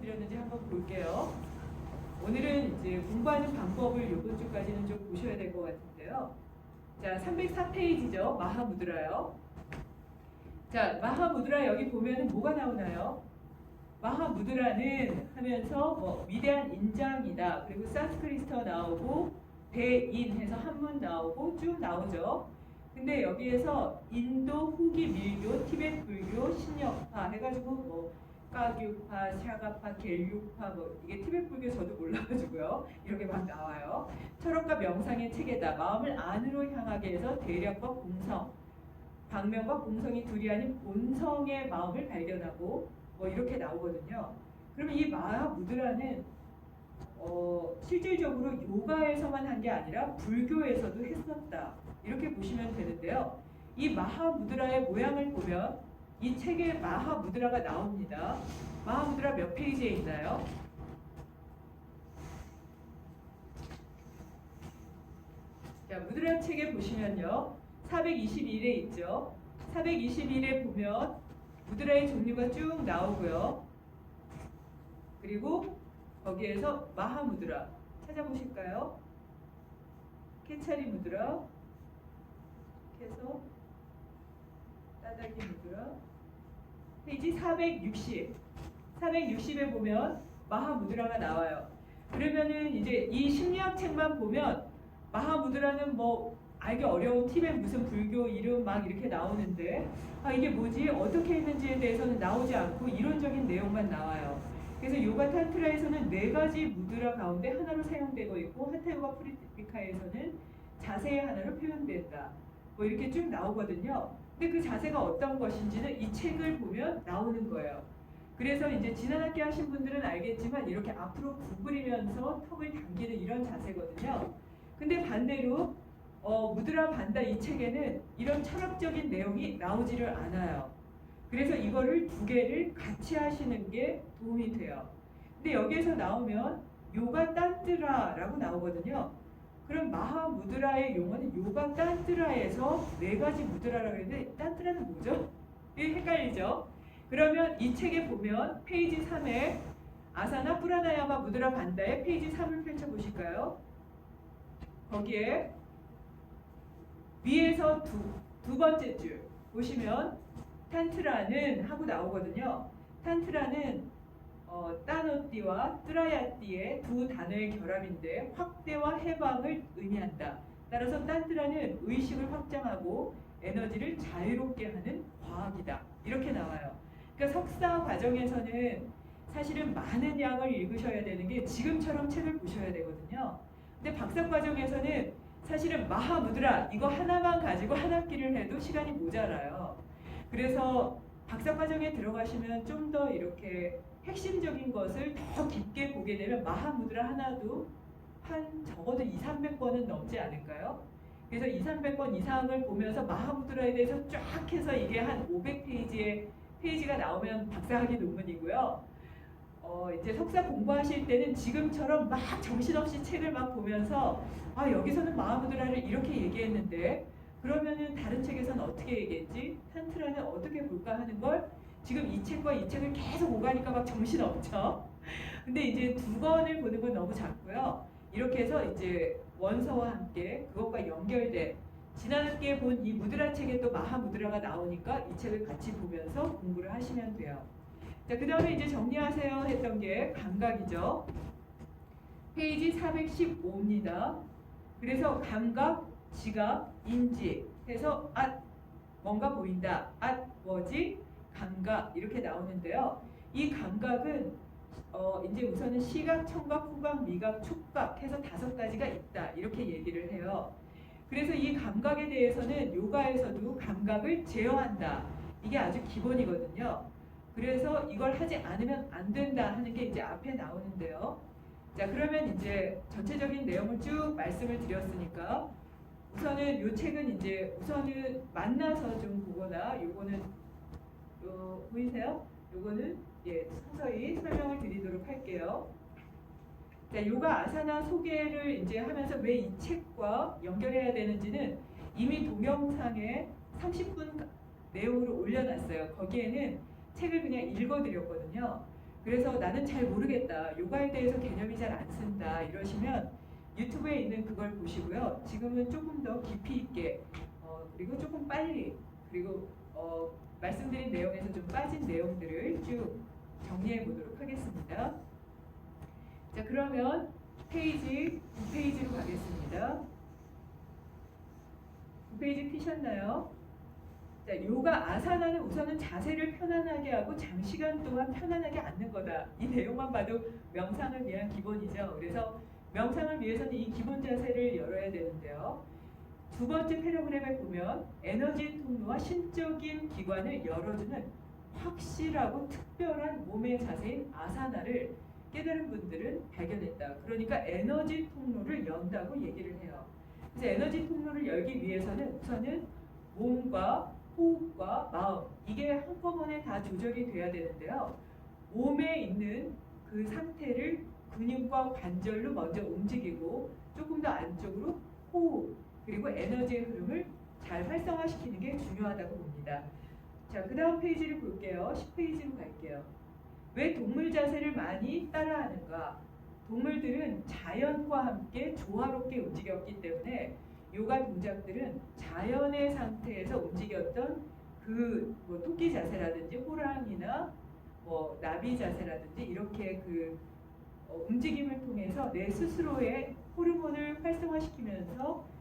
말씀드렸는지 한번 볼게요. 오늘은 이제 공부하는 방법을 이번 주까지는 좀 보셔야 될 것 같은데요. 자, 304페이지죠. 마하무드라요. 자, 마하무드라 여기 보면은 뭐가 나오나요? 마하무드라는 하면서 뭐 위대한 인장이다. 그리고 산스크리스터 나오고 대인 해서 한문 나오고 쭉 나오죠. 근데 여기에서 인도 후기 밀교, 티베트 불교, 신역파 해가지고 뭐 까규파, 샤가파, 겔류파 뭐 이게 티베트 불교 저도 몰라가지고요. 이렇게 막 나와요. 철학과 명상의 체계다. 마음을 안으로 향하게 해서 대략과 공성, 방명과 공성이 둘이 아닌 본성의 마음을 발견하고 뭐 이렇게 나오거든요. 그러면 이 마하무드라는 어, 실질적으로 요가에서만 한 게 아니라 불교에서도 했었다. 이렇게 보시면 되는데요. 이 마하무드라의 모양을 보면 이 책에 마하무드라가 나옵니다. 마하무드라 몇 페이지에 있나요? 자, 무드라 책에 보시면요. 421에 있죠. 421에 보면 무드라의 종류가 쭉 나오고요. 그리고 거기에서 마하무드라 찾아보실까요? 케차리 무드라 해서 따다기 무드라 페이지 460 460에 보면 마하무드라가 나와요. 그러면은 이제 이 심리학 책만 보면 마하무드라는 뭐 알기 어려운 팁에 무슨 불교 이름 막 이렇게 나오는데 아 이게 뭐지 어떻게 했는지에 대해서는 나오지 않고 이론적인 내용만 나와요. 그래서 요가 탄트라에서는 네 가지 무드라 가운데 하나로 사용되고 있고 하타 요가 프리티카에서는 자세의 하나로 표현된다. 뭐 이렇게 쭉 나오거든요. 근데 그 자세가 어떤 것인지는 이 책을 보면 나오는 거예요. 그래서 이제 지난 학기 하신 분들은 알겠지만 이렇게 앞으로 구부리면서 턱을 당기는 이런 자세거든요. 근데 반대로 어, 무드라 반다 이 책에는 이런 철학적인 내용이 나오지를 않아요. 그래서 이거를 두 개를 같이 하시는 게 도움이 돼요. 근데 여기에서 나오면 요가 딴뜨라라고 나오거든요. 그럼 마하 무드라의 용어는 요가 딴뜨라에서 네 가지 무드라라고 했는데 딴뜨라는 뭐죠? 이게 헷갈리죠? 그러면 이 책에 보면 페이지 3에 아사나 프라나야마 무드라 반다의 페이지 3을 펼쳐 보실까요? 거기에 위에서 두, 두 번째 줄 보시면 탄트라는 하고 나오거든요. 탄트라는 어, 따노띠와 뜨라야띠의 두 단어의 결합인데 확대와 해방을 의미한다. 따라서 탄트라는 의식을 확장하고 에너지를 자유롭게 하는 과학이다. 이렇게 나와요. 그러니까 석사 과정에서는 사실은 많은 양을 읽으셔야 되는 게 지금처럼 책을 보셔야 되거든요. 근데 박사 과정에서는 사실은 마하무드라 이거 하나만 가지고 한 학기를 해도 시간이 모자라요. 그래서 박사 과정에 들어가시면 좀 더 이렇게 핵심적인 것을 더 깊게 보게 되면 마하무드라 하나도 한 적어도 2, 300권은 넘지 않을까요? 그래서 2, 300권 이상을 보면서 마하무드라에 대해서 쫙 해서 이게 한 500페이지의 페이지가 나오면 박사학위 논문이고요. 어, 이제 석사 공부하실 때는 지금처럼 막 정신없이 책을 막 보면서 아 여기서는 마하무드라를 이렇게 얘기했는데 그러면은 다른 책에서는 어떻게 얘기했지? 탄트라는 어떻게 볼까 하는 걸 지금 이 책과 이 책을 계속 오가니까 막 정신 없죠. 근데 이제 두 권을 보는 건 너무 작고요. 이렇게 해서 이제 원서와 함께 그것과 연결된 지난 학기에 본 이 무드라 책에 또 마하 무드라가 나오니까 이 책을 같이 보면서 공부를 하시면 돼요. 자, 그 다음에 이제 정리하세요 했던 게 감각이죠. 페이지 415입니다. 그래서 감각, 지각, 인지 해서 아 뭔가 보인다. 아 뭐지? 감각 이렇게 나오는데요. 이 감각은 어 이제 우선은 시각, 청각, 후각, 미각, 촉각 해서 다섯 가지가 있다. 이렇게 얘기를 해요. 그래서 이 감각에 대해서는 요가에서도 감각을 제어한다. 이게 아주 기본이거든요. 그래서 이걸 하지 않으면 안 된다 하는 게 이제 앞에 나오는데요. 자, 그러면 이제 전체적인 내용을 쭉 말씀을 드렸으니까 우선은 요 책은 이제 우선은 만나서 좀 보거나 요거는 요 보이세요? 요거는 예, 서서히 설명을 드리도록 할게요. 자, 요가 아사나 소개를 이제 하면서 왜 이 책과 연결해야 되는지는 이미 동영상에 30분 내용으로 올려놨어요. 거기에는 책을 그냥 읽어드렸거든요. 그래서 나는 잘 모르겠다. 요가에 대해서 개념이 잘 안 쓴다. 이러시면 유튜브에 있는 그걸 보시고요. 지금은 조금 더 깊이 있게 어, 그리고 조금 빨리 그리고 어, 말씀드린 내용에서 좀 빠진 내용들을 쭉 정리해 보도록 하겠습니다. 자 그러면 페이지 9페이지로 가겠습니다. 9페이지 피셨나요? 자, 요가 아사나는 우선은 자세를 편안하게 하고 장시간 동안 편안하게 앉는 거다. 이 내용만 봐도 명상을 위한 기본이죠. 그래서 명상을 위해서는 이 기본 자세를 열어야 되는데요. 두 번째 패러그램에 보면 에너지 통로와 신적인 기관을 열어주는 확실하고 특별한 몸의 자세인 아사나를 깨달은 분들은 발견했다. 그러니까 에너지 통로를 연다고 얘기를 해요. 그래서 에너지 통로를 열기 위해서는 우선은 몸과 호흡과 마음 이게 한꺼번에 다 조절이 돼야 되는데요. 몸에 있는 그 상태를 근육과 관절로 먼저 움직이고 조금 더 안쪽으로 호흡 그리고 에너지의 흐름을 잘 활성화시키는 게 중요하다고 봅니다. 자, 그 다음 페이지를 볼게요. 10페이지로 갈게요. 왜 동물 자세를 많이 따라하는가? 동물들은 자연과 함께 조화롭게 움직였기 때문에 요가 동작들은 자연의 상태에서 움직였던 그 뭐 토끼 자세라든지 호랑이나 뭐 나비 자세라든지 이렇게 그 어, 움직임을 통해서 내 스스로의 호르몬을 활성화시키면서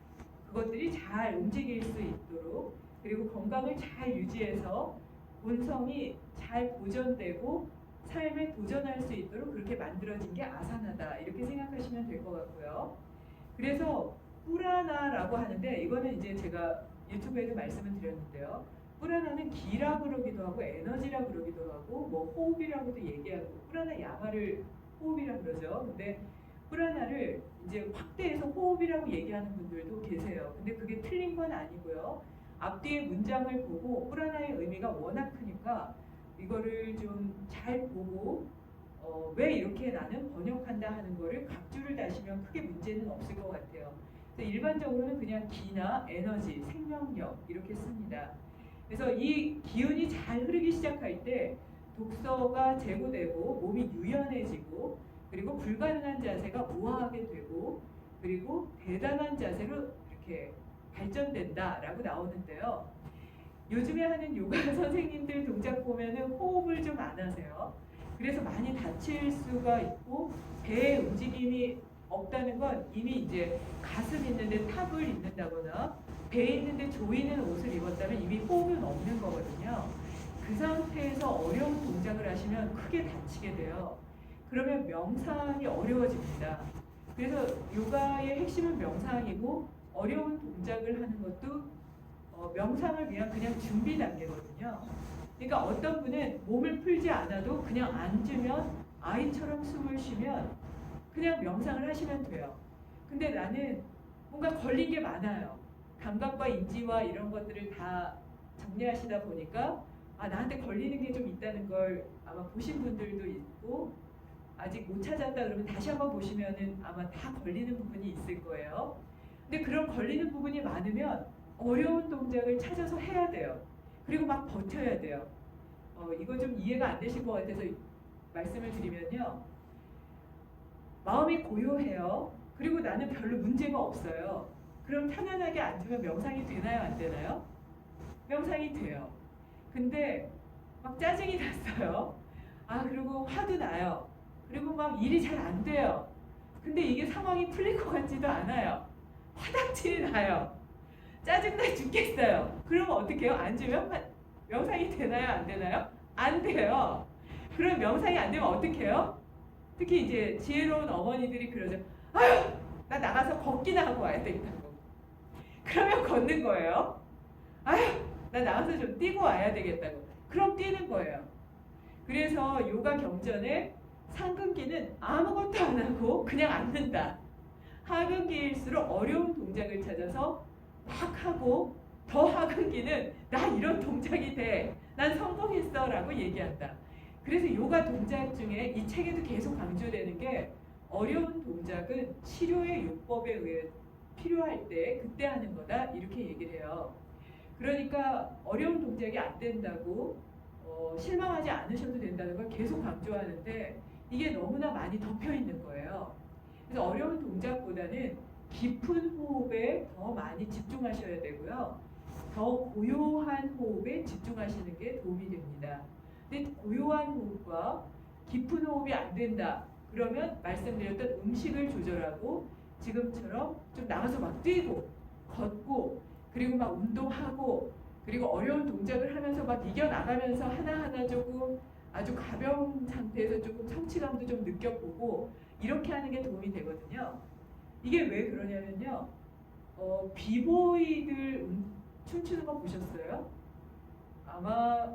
그것들이 잘 움직일 수 있도록 그리고 건강을 잘 유지해서 본성이 잘 보존되고 삶에 도전할 수 있도록 그렇게 만들어진 게 아사나다 이렇게 생각하시면 될 것 같고요. 그래서 뿌라나라고 하는데 이거는 이제 제가 유튜브에도 말씀을 드렸는데요. 뿌라나는 기라 그러기도 하고 에너지라 그러기도 하고 뭐 호흡이라고도 얘기하고 뿌라나 야마를 호흡이라 그러죠. 근데 뿌라나를 이제 확대해서 호흡이라고 얘기하는 분들도 계세요. 근데 그게 틀린 건 아니고요. 앞뒤의 문장을 보고 뿌라나의 의미가 워낙 크니까 이거를 좀 잘 보고 어, 왜 이렇게 나는 번역한다 하는 거를 각주를 다시면 크게 문제는 없을 것 같아요. 그래서 일반적으로는 그냥 기나 에너지, 생명력 이렇게 씁니다. 그래서 이 기운이 잘 흐르기 시작할 때 독서가 제고되고 몸이 유연해지고 그리고 불가능한 자세가 우아하게 되고 그리고 대단한 자세로 이렇게 발전된다라고 나오는데요. 요즘에 하는 요가 선생님들 동작 보면은 호흡을 좀 안 하세요. 그래서 많이 다칠 수가 있고 배의 움직임이 없다는 건 이미 이제 가슴 있는데 탑을 입는다거나 배 있는데 조이는 옷을 입었다면 이미 호흡은 없는 거거든요. 그 상태에서 어려운 동작을 하시면 크게 다치게 돼요. 그러면 명상이 어려워집니다. 그래서 요가의 핵심은 명상이고 어려운 동작을 하는 것도 어, 명상을 위한 그냥 준비 단계거든요. 그러니까 어떤 분은 몸을 풀지 않아도 그냥 앉으면 아이처럼 숨을 쉬면 그냥 명상을 하시면 돼요. 근데 나는 뭔가 걸린 게 많아요. 감각과 인지와 이런 것들을 다 정리하시다 보니까 아 나한테 걸리는 게 좀 있다는 걸 아마 보신 분들도 있고 아직 못 찾았다 그러면 다시 한번 보시면은 아마 다 걸리는 부분이 있을 거예요. 근데 그런 걸리는 부분이 많으면 어려운 동작을 찾아서 해야 돼요. 그리고 막 버텨야 돼요. 어, 이거 좀 이해가 안 되실 것 같아서 말씀을 드리면요. 마음이 고요해요. 그리고 나는 별로 문제가 없어요. 그럼 편안하게 앉으면 명상이 되나요? 안 되나요? 명상이 돼요. 근데 막 짜증이 났어요. 아, 그리고 화도 나요. 그리고 막 일이 잘 안 돼요. 근데 이게 상황이 풀릴 것 같지도 않아요. 화닥칠이 나요. 짜증나 죽겠어요. 그러면 어떻게 해요? 앉으면 화- 명상이 되나요? 안 되나요? 안 돼요. 그럼 명상이 안 되면 어떻게 해요? 특히 이제 지혜로운 어머니들이 그러죠. 아유, 나 나가서 걷기나 하고 와야 되겠다고. 그러면 걷는 거예요. 아유, 나 나가서 좀 뛰고 와야 되겠다고. 그럼 뛰는 거예요. 그래서 요가 경전에 상근기는 아무것도 안 하고 그냥 앉는다. 하근기일수록 어려운 동작을 찾아서 막 하고 더 하근기는 나 이런 동작이 돼. 난 성공했어 라고 얘기한다. 그래서 요가 동작 중에 이 책에도 계속 강조되는 게 어려운 동작은 치료의 요법에 의해 필요할 때 그때 하는 거다 이렇게 얘기를 해요. 그러니까 어려운 동작이 안 된다고 어, 어, 실망하지 않으셔도 된다는 걸 계속 강조하는데 이게 너무나 많이 덮여 있는 거예요. 그래서 어려운 동작보다는 깊은 호흡에 더 많이 집중하셔야 되고요. 더 고요한 호흡에 집중하시는 게 도움이 됩니다. 근데 고요한 호흡과 깊은 호흡이 안 된다. 그러면 말씀드렸던 음식을 조절하고 지금처럼 좀 나가서 막 뛰고 걷고 그리고 막 운동하고 그리고 어려운 동작을 하면서 막 이겨나가면서 하나하나 조금 아주 가벼운 상태에서 조금 성취감도 좀 느껴보고 이렇게 하는 게 도움이 되거든요. 이게 왜 그러냐면요. 어, 비보이들 음- 춤추는 거 보셨어요? 아마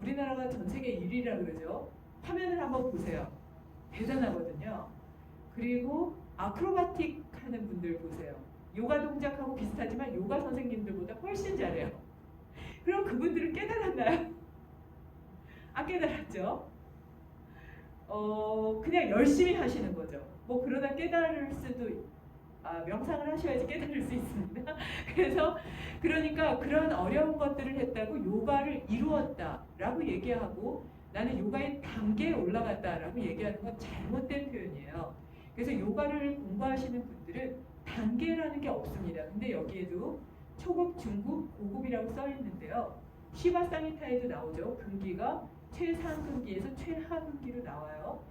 우리나라가 전 세계 1위라 그러죠. 화면을 한번 보세요. 대단하거든요. 그리고 아크로바틱 하는 분들 보세요. 요가 동작하고 비슷하지만 요가 선생님들보다 훨씬 잘해요. 그럼 그분들은 깨달았나요? 안 깨달았죠? 어, 그냥 열심히 하시는 거죠. 뭐 그러다 깨달을 수도 아, 명상을 하셔야지 깨달을 수 있습니다. 그래서 그러니까 그런 어려운 것들을 했다고 요가를 이루었다라고 얘기하고 나는 요가의 단계에 올라갔다라고 얘기하는 건 잘못된 표현이에요. 그래서 요가를 공부하시는 분들은 단계라는 게 없습니다. 근데 여기에도 초급, 중급, 고급이라고 써 있는데요. 시바 사미타에도 나오죠. 금기가 최상금기에서 최하금기로 나와요.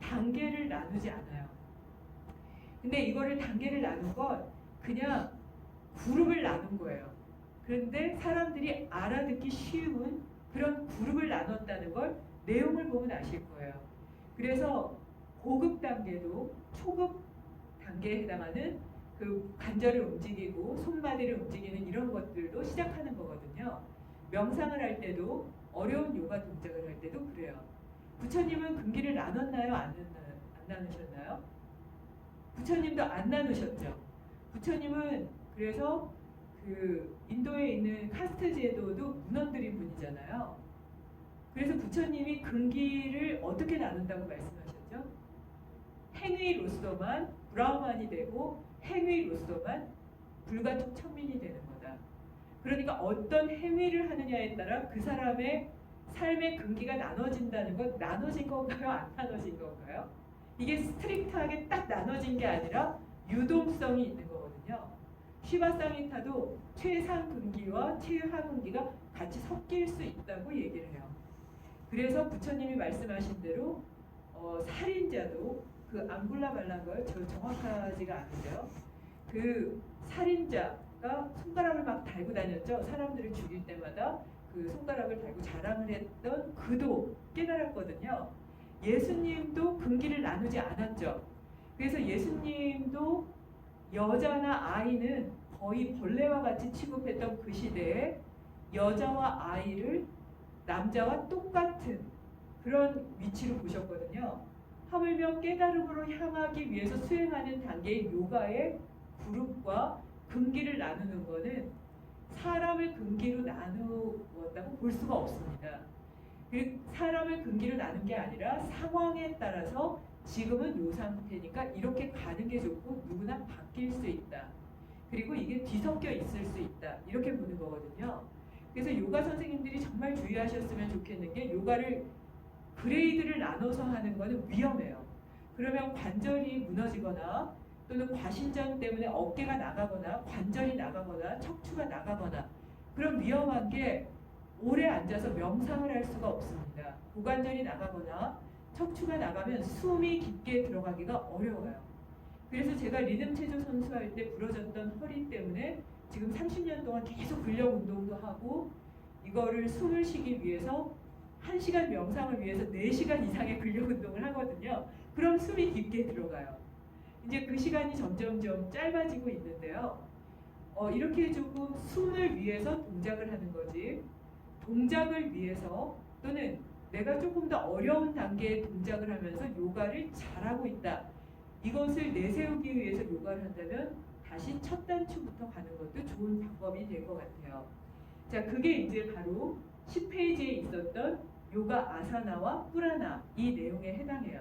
단계를 나누지 않아요. 근데 이거를 단계를 나눈 건 그냥 그룹을 나눈 거예요. 그런데 사람들이 알아듣기 쉬운 그런 그룹을 나눴다는 걸 내용을 보면 아실 거예요. 그래서 고급 단계도 초급 단계에 해당하는 그 관절을 움직이고 손바디를 움직이는 이런 것들도 시작하는 거거든요. 명상을 할 때도 어려운 요가 동작을 할 때도 그래요. 부처님은 금기를 나눴나요? 안, 나누, 안 나누셨나요? 부처님도 안 나누셨죠. 부처님은 그래서 그 인도에 있는 카스트 제도도 문헌드린 분이잖아요. 그래서 부처님이 금기를 어떻게 나눈다고 말씀하셨죠? 행위로서만 브라우만이 되고 행위로서만 불가촉 천민이 되는 거다. 그러니까 어떤 행위를 하느냐에 따라 그 사람의 삶의 금기가 나눠진다는 건 나눠진 건가요? 안 나눠진 건가요? 이게 스트릭트하게 딱 나눠진 게 아니라 유동성이 있는 거거든요. 시바상이타도 최상 금기와 최하 금기가 같이 섞일 수 있다고 얘기를 해요. 그래서 부처님이 말씀하신 대로 어, 살인자도 그 안굴라 말란 걸저 정확하지가 않은데요. 그 살인자 가 손가락을 막 달고 다녔죠. 사람들을 죽일 때마다 그 손가락을 달고 자랑을 했던 그도 깨달았거든요. 예수님도 금기를 나누지 않았죠. 그래서 예수님도 여자나 아이는 거의 벌레와 같이 취급했던 그 시대에 여자와 아이를 남자와 똑같은 그런 위치로 보셨거든요. 하물며 깨달음으로 향하기 위해서 수행하는 단계의 요가의 그룹과 금기를 나누는 것은 사람을 금기로 나누었다고 볼 수가 없습니다. 그 사람을 금기로 나눈 게 아니라 상황에 따라서 지금은 요 상태니까 이렇게 가는 게 좋고 누구나 바뀔 수 있다. 그리고 이게 뒤섞여 있을 수 있다. 이렇게 보는 거거든요. 그래서 요가 선생님들이 정말 주의하셨으면 좋겠는 게 요가를 그레이드를 나눠서 하는 거는 위험해요. 그러면 관절이 무너지거나 또는 과신전 때문에 어깨가 나가거나 관절이 나가거나 척추가 나가거나 그런 위험한 게 오래 앉아서 명상을 할 수가 없습니다. 고관절이 나가거나 척추가 나가면 숨이 깊게 들어가기가 어려워요. 그래서 제가 리듬 체조 선수할 때 부러졌던 허리 때문에 지금 30년 동안 계속 근력 운동도 하고 이거를 숨을 쉬기 위해서 1시간 명상을 위해서 4시간 이상의 근력 운동을 하거든요. 그럼 숨이 깊게 들어가요. 이제 그 시간이 점점점 짧아지고 있는데요. 어, 이렇게 조금 숨을 위해서 동작을 하는 거지 동작을 위해서 또는 내가 조금 더 어려운 단계의 동작을 하면서 요가를 잘하고 있다. 이것을 내세우기 위해서 요가를 한다면 다시 첫 단추부터 가는 것도 좋은 방법이 될 것 같아요. 자, 그게 이제 바로 10페이지에 있었던 요가 아사나와 뿌라나 이 내용에 해당해요.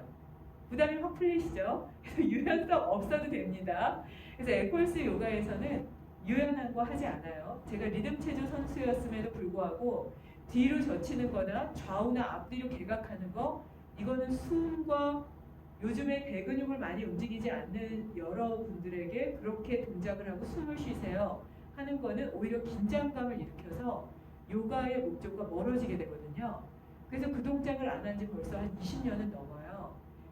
부담이 확 풀리시죠? 그래서 유연성 없어도 됩니다. 그래서 에콜스 요가에서는 유연한 거 하지 않아요. 제가 리듬 체조 선수였음에도 불구하고 뒤로 젖히는 거나 좌우나 앞뒤로 개각하는 거 이거는 숨과 요즘에 대근육을 많이 움직이지 않는 여러분들에게 그렇게 동작을 하고 숨을 쉬세요 하는 거는 오히려 긴장감을 일으켜서 요가의 목적과 멀어지게 되거든요. 그래서 그 동작을 안 한 지 벌써 한 20년은 넘어요.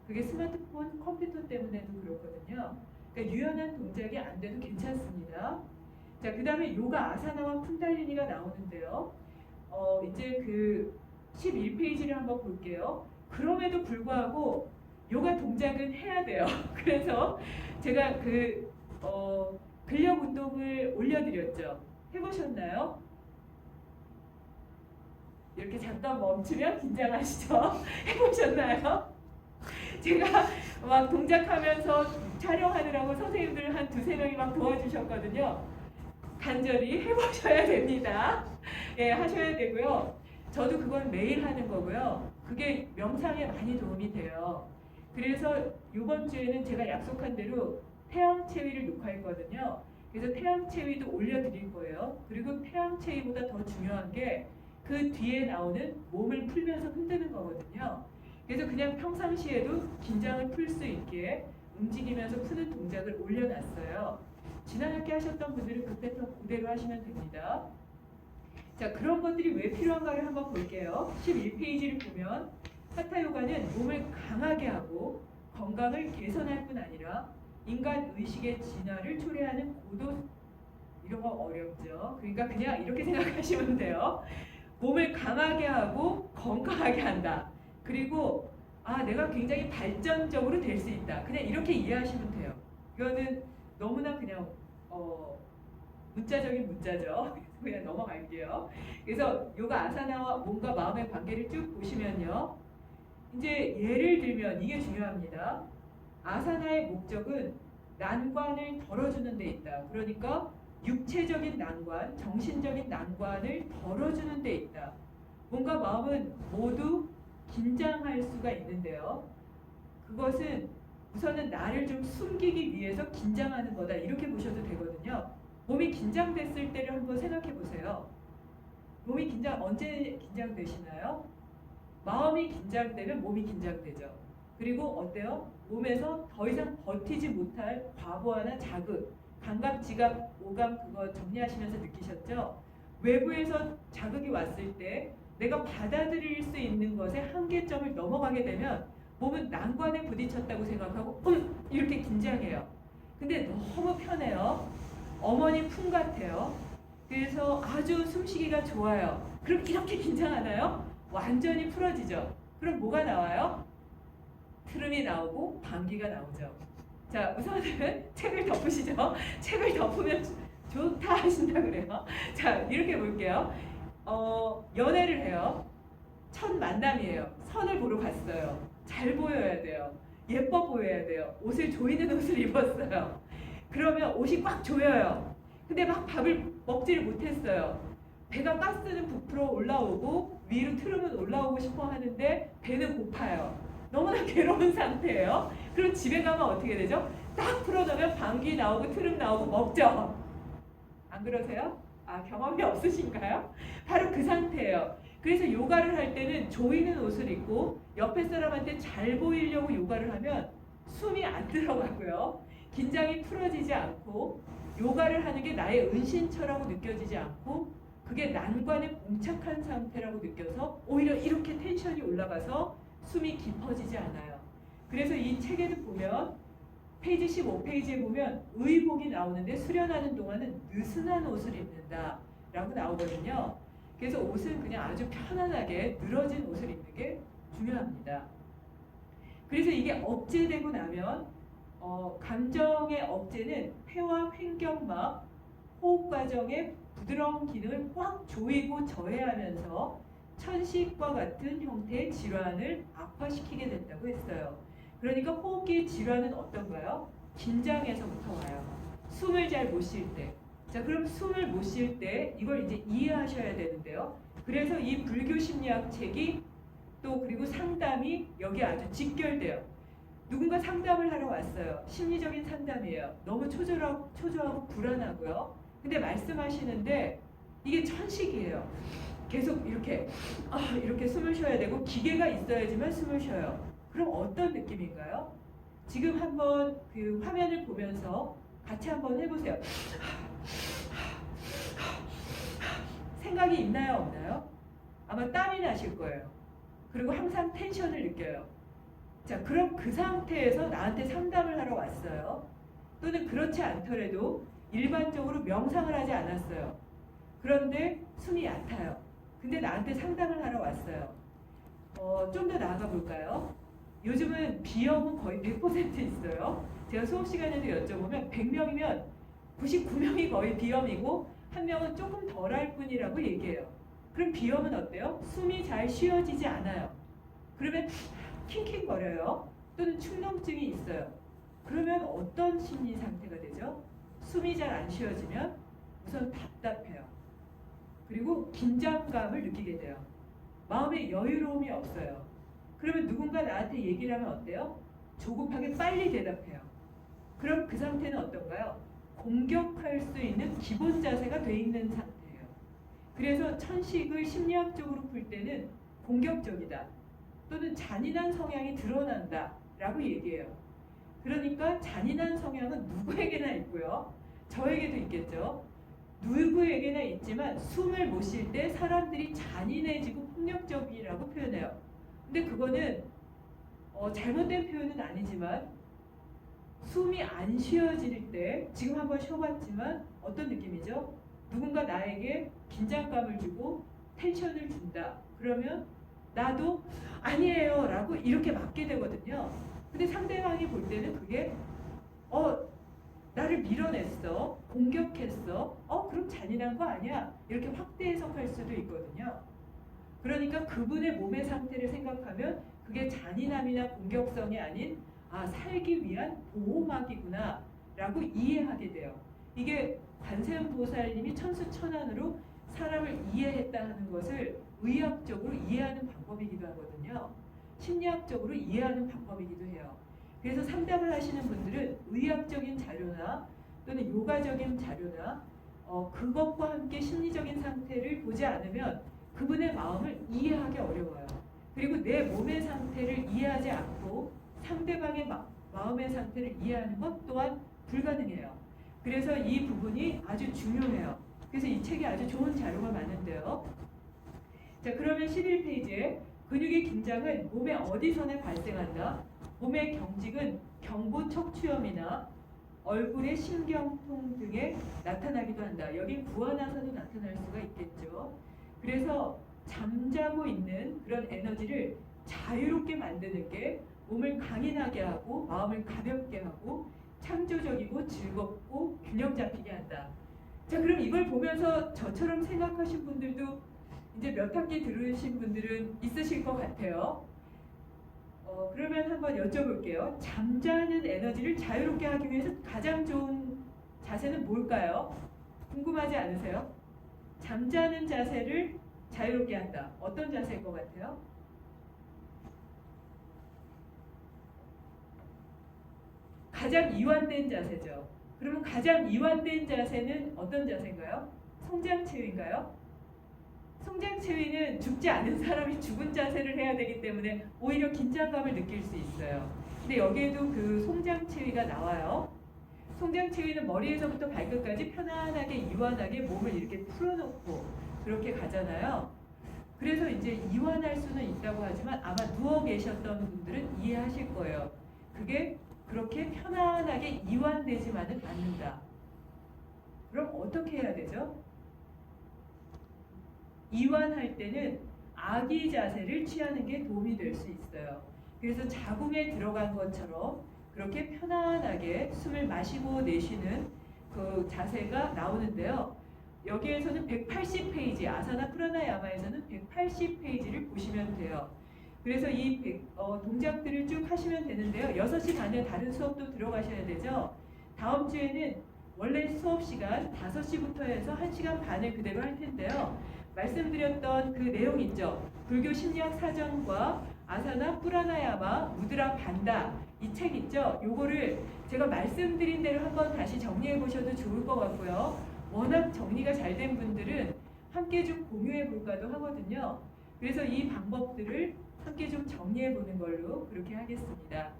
그게 스마트폰, 컴퓨터 때문에도 그렇거든요. 그러니까 유연한 동작이 안 돼도 괜찮습니다. 자, 그 다음에 요가 아사나와 쿤달리니가 나오는데요. 어, 이제 그 11페이지를 한번 볼게요. 그럼에도 불구하고 요가 동작은 해야 돼요. 그래서 제가 그 어, 근력 운동을 올려드렸죠. 해보셨나요? 이렇게 잠깐 멈추면 긴장하시죠? 해보셨나요? 제가 막 동작하면서 촬영하느라고 선생님들 한 두세 명이 막 도와주셨거든요. 간절히 해보셔야 됩니다. 예, 하셔야 되고요. 저도 그건 매일 하는 거고요. 그게 명상에 많이 도움이 돼요. 그래서 이번 주에는 제가 약속한 대로 태양 체위를 녹화했거든요. 그래서 태양 체위도 올려드릴 거예요. 그리고 태양 체위보다 더 중요한 게 그 뒤에 나오는 몸을 풀면서 흔드는 거거든요. 그래서 그냥 평상시에도 긴장을 풀 수 있게 움직이면서 푸는 동작을 올려놨어요. 지난 학기 하셨던 분들은 그 패턴 그대로 하시면 됩니다. 자, 그런 것들이 왜 필요한가를 한번 볼게요. 11페이지를 보면 하타 요가는 몸을 강하게 하고 건강을 개선할 뿐 아니라 인간 의식의 진화를 초래하는 고도 이런 거 어렵죠. 그러니까 그냥 이렇게 생각하시면 돼요. 몸을 강하게 하고 건강하게 한다. 그리고 아 내가 굉장히 발전적으로 될 수 있다. 그냥 이렇게 이해하시면 돼요. 이거는 너무나 그냥 어, 문자적인 문자죠. 그냥 넘어갈게요. 그래서 요가 아사나와 몸과 마음의 관계를 쭉 보시면요. 이제 예를 들면 이게 중요합니다. 아사나의 목적은 난관을 덜어주는 데 있다. 그러니까 육체적인 난관, 정신적인 난관을 덜어주는 데 있다. 몸과 마음은 모두 긴장할 수가 있는데요. 그것은 우선은 나를 좀 숨기기 위해서 긴장하는 거다. 이렇게 보셔도 되거든요. 몸이 긴장됐을 때를 한번 생각해 보세요. 몸이 긴장 언제 긴장되시나요? 마음이 긴장되면 몸이 긴장되죠. 그리고 어때요? 몸에서 더 이상 버티지 못할 과부하나 자극, 감각, 지각, 오감 그거 정리하시면서 느끼셨죠? 외부에서 자극이 왔을 때 내가 받아들일 수 있는 것의 한계점을 넘어가게 되면 몸은 난관에 부딪혔다고 생각하고 음 이렇게 긴장해요. 근데 너무 편해요. 어머니 품 같아요. 그래서 아주 숨쉬기가 좋아요. 그럼 이렇게 긴장하나요? 완전히 풀어지죠. 그럼 뭐가 나와요? 트름이 나오고 방귀가 나오죠. 자, 우선은 책을 덮으시죠. 책을 덮으면 좋다 하신다 그래요. 자, 이렇게 볼게요. 어, 연애를 해요. 첫 만남이에요. 선을 보러 갔어요. 잘 보여야 돼요. 예뻐 보여야 돼요. 옷을 조이는 옷을 입었어요. 그러면 옷이 꽉 조여요. 근데 막 밥을 먹지를 못했어요. 배가 가스는 부풀어 올라오고 위로 트름은 올라오고 싶어 하는데 배는 고파요. 너무나 괴로운 상태예요. 그럼 집에 가면 어떻게 되죠? 딱 풀어놓으면 방귀 나오고 트름 나오고 먹죠. 안 그러세요? 아 경험이 없으신가요? 바로 그 상태예요. 그래서 요가를 할 때는 조이는 옷을 입고 옆에 사람한테 잘 보이려고 요가를 하면 숨이 안 들어가고요. 긴장이 풀어지지 않고 요가를 하는 게 나의 은신처라고 느껴지지 않고 그게 난관에 봉착한 상태라고 느껴서 오히려 이렇게 텐션이 올라가서 숨이 깊어지지 않아요. 그래서 이 책에도 보면 페이지 15페이지에 보면 의복이 나오는데 수련하는 동안은 느슨한 옷을 입는다 라고 나오거든요. 그래서 옷은 그냥 아주 편안하게 늘어진 옷을 입는 게 중요합니다. 그래서 이게 억제되고 나면 어, 감정의 억제는 폐와 횡격막, 호흡 과정의 부드러운 기능을 확 조이고 저해하면서 천식과 같은 형태의 질환을 악화시키게 된다고 했어요. 그러니까 호흡기 질환은 어떤가요? 긴장에서부터 와요. 숨을 잘 못 쉴 때. 자, 그럼 숨을 못 쉴 때 이걸 이제 이해하셔야 되는데요. 그래서 이 불교 심리학 책이 또 그리고 상담이 여기 아주 직결돼요. 누군가 상담을 하러 왔어요. 심리적인 상담이에요. 너무 초조하고, 초조하고 불안하고요. 근데 말씀하시는데 이게 천식이에요. 계속 이렇게 아, 이렇게 숨을 쉬어야 되고 기계가 있어야지만 숨을 쉬어요. 그럼 어떤 느낌인가요? 지금 한번 그 화면을 보면서 같이 한번 해보세요. 생각이 있나요, 없나요? 아마 땀이 나실 거예요. 그리고 항상 텐션을 느껴요. 자, 그럼 그 상태에서 나한테 상담을 하러 왔어요. 또는 그렇지 않더라도 일반적으로 명상을 하지 않았어요. 그런데 숨이 얕아요. 근데 나한테 상담을 하러 왔어요. 어, 좀 더 나아가 볼까요? 요즘은 비염은 거의 100% 있어요. 제가 수업 시간에도 여쭤보면 100명이면 99명이 거의 비염이고 한 명은 조금 덜 할 뿐이라고 얘기해요. 그럼 비염은 어때요? 숨이 잘 쉬어지지 않아요. 그러면 킹킹거려요. 또는 축농증이 있어요. 그러면 어떤 심리 상태가 되죠? 숨이 잘 안 쉬어지면 우선 답답해요. 그리고 긴장감을 느끼게 돼요. 마음에 여유로움이 없어요. 그러면 누군가 나한테 얘기를 하면 어때요? 조급하게 빨리 대답해요. 그럼 그 상태는 어떤가요? 공격할 수 있는 기본 자세가 돼 있는 상태예요. 그래서 천식을 심리학적으로 풀 때는 공격적이다. 또는 잔인한 성향이 드러난다. 라고 얘기해요. 그러니까 잔인한 성향은 누구에게나 있고요. 저에게도 있겠죠. 누구에게나 있지만 숨을 못 쉴 때 사람들이 잔인해지고 폭력적이라고 표현해요. 근데 그거는 어, 잘못된 표현은 아니지만 숨이 안 쉬어질 때 지금 한번 쉬어봤지만 어떤 느낌이죠? 누군가 나에게 긴장감을 주고 텐션을 준다. 그러면 나도 아니에요 라고 이렇게 맞게 되거든요. 근데 상대방이 볼 때는 그게 어 나를 밀어냈어 공격했어 어 그럼 잔인한 거 아니야 이렇게 확대 해석할 수도 있거든요. 그러니까 그분의 몸의 상태를 생각하면 그게 잔인함이나 공격성이 아닌 아 살기 위한 보호막이구나 라고 이해하게 돼요. 이게 관세음 보살님이 천수천안으로 사람을 이해했다 하는 것을 의학적으로 이해하는 방법이기도 하거든요. 심리학적으로 이해하는 방법이기도 해요. 그래서 상담을 하시는 분들은 의학적인 자료나 또는 요가적인 자료나 어, 그것과 함께 심리적인 상태를 보지 않으면 그분의 마음을 이해하기 어려워요. 그리고 내 몸의 상태를 이해하지 않고 상대방의 마, 마음의 상태를 이해하는 것 또한 불가능해요. 그래서 이 부분이 아주 중요해요. 그래서 이 책이 아주 좋은 자료가 많은데요. 자, 그러면 11페이지에 근육의 긴장은 몸의 어디서나 발생한다. 몸의 경직은 경부 척추염이나 얼굴의 신경통 등에 나타나기도 한다. 여기 부화나서도 나타날 수가 있겠죠. 그래서 잠자고 있는 그런 에너지를 자유롭게 만드는 게 몸을 강인하게 하고 마음을 가볍게 하고 창조적이고 즐겁고 균형 잡히게 한다. 자, 그럼 이걸 보면서 저처럼 생각하신 분들도 이제 몇 학기 들으신 분들은 있으실 것 같아요. 어, 그러면 한번 여쭤볼게요. 잠자는 에너지를 자유롭게 하기 위해서 가장 좋은 자세는 뭘까요? 궁금하지 않으세요? 잠자는 자세를 자유롭게 한다. 어떤 자세일 것 같아요? 가장 이완된 자세죠. 그러면 가장 이완된 자세는 어떤 자세인가요? 성장체위인가요? 성장체위는 죽지 않은 사람이 죽은 자세를 해야 되기 때문에 오히려 긴장감을 느낄 수 있어요. 근데 여기에도 그 송장체위가 나와요. 송장체위는 머리에서부터 발끝까지 편안하게 이완하게 몸을 이렇게 풀어놓고 그렇게 가잖아요. 그래서 이제 이완할 수는 있다고 하지만 아마 누워 계셨던 분들은 이해하실 거예요. 그게 그렇게 편안하게 이완되지만은 않는다. 그럼 어떻게 해야 되죠? 이완할 때는 아기 자세를 취하는 게 도움이 될 수 있어요. 그래서 자궁에 들어간 것처럼 그렇게 편안하게 숨을 마시고 내쉬는 그 자세가 나오는데요. 여기에서는 180페이지, 아사나 프라나야마에서는 180페이지를 보시면 돼요. 그래서 이 백- 어, 동작들을 쭉 하시면 되는데요. 6시 반에 다른 수업도 들어가셔야 되죠. 다음 주에는 원래 수업 시간 5시부터 해서 1시간 반을 그대로 할 텐데요. 말씀드렸던 그 내용 있죠. 불교 심리학 사전과 아사나 뿌라나야마 무드라 반다 이 책 있죠. 요거를 제가 말씀드린 대로 한번 다시 정리해 보셔도 좋을 것 같고요. 워낙 정리가 잘 된 분들은 함께 좀 공유해 볼까도 하거든요. 그래서 이 방법들을 함께 좀 정리해 보는 걸로 그렇게 하겠습니다.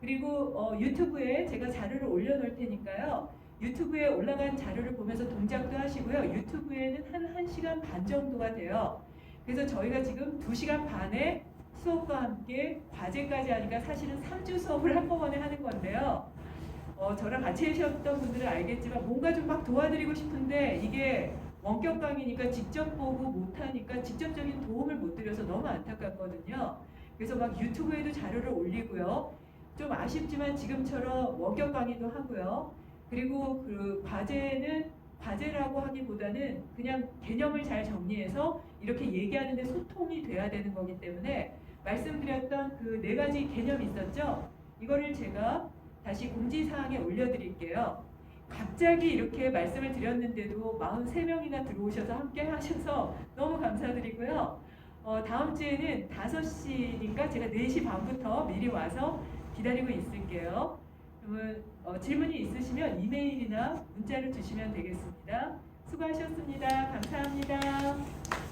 그리고 어, 유튜브에 제가 자료를 올려놓을 테니까요. 유튜브에 올라간 자료를 보면서 동작도 하시고요. 유튜브에는 한 1시간 반 정도가 돼요. 그래서 저희가 지금 2시간 반에 수업과 함께 과제까지 하니까 사실은 3주 수업을 한꺼번에 하는 건데요. 어, 저랑 같이 하셨던 분들은 알겠지만 뭔가 좀 막 도와드리고 싶은데 이게 원격 강의니까 직접 보고 못하니까 직접적인 도움을 못 드려서 너무 안타깝거든요. 그래서 막 유튜브에도 자료를 올리고요. 좀 아쉽지만 지금처럼 원격 강의도 하고요. 그리고 그 과제는 과제라고 하기보다는 그냥 개념을 잘 정리해서 이렇게 얘기하는데 소통이 돼야 되는 거기 때문에 말씀드렸던 그 네 가지 개념이 있었죠. 이거를 제가 다시 공지사항에 올려드릴게요. 갑자기 이렇게 말씀을 드렸는데도 43명이나 들어오셔서 함께 하셔서 너무 감사드리고요. 어, 다음 주에는 5시니까 제가 4시 반부터 미리 와서 기다리고 있을게요. 그러면 어, 질문이 있으시면 이메일이나 문자를 주시면 되겠습니다. 수고하셨습니다. 감사합니다.